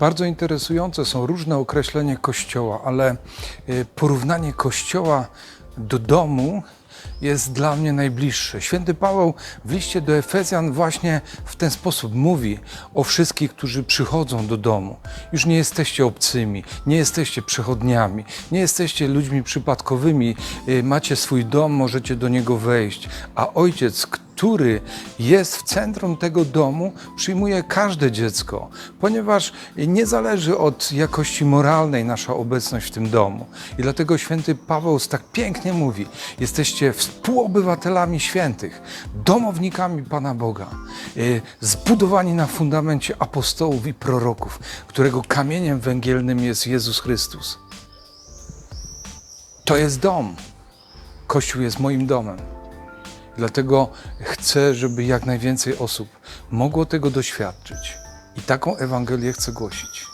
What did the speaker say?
Bardzo interesujące są różne określenia Kościoła, ale y, porównanie Kościoła do domu jest dla mnie najbliższe. Święty Paweł w liście do Efezjan właśnie w ten sposób mówi o wszystkich, którzy przychodzą do domu. Już nie jesteście obcymi, nie jesteście przechodniami, nie jesteście ludźmi przypadkowymi. Y, Macie swój dom, możecie do niego wejść, a ojciec, który jest w centrum tego domu, przyjmuje każde dziecko, ponieważ nie zależy od jakości moralnej nasza obecność w tym domu. I dlatego święty Paweł tak pięknie mówi: jesteście współobywatelami świętych, domownikami Pana Boga, y, zbudowani na fundamencie apostołów i proroków, którego kamieniem węgielnym jest Jezus Chrystus. To jest dom. Kościół jest moim domem. Dlatego chcę, żeby jak najwięcej osób mogło tego doświadczyć. I taką Ewangelię chcę głosić.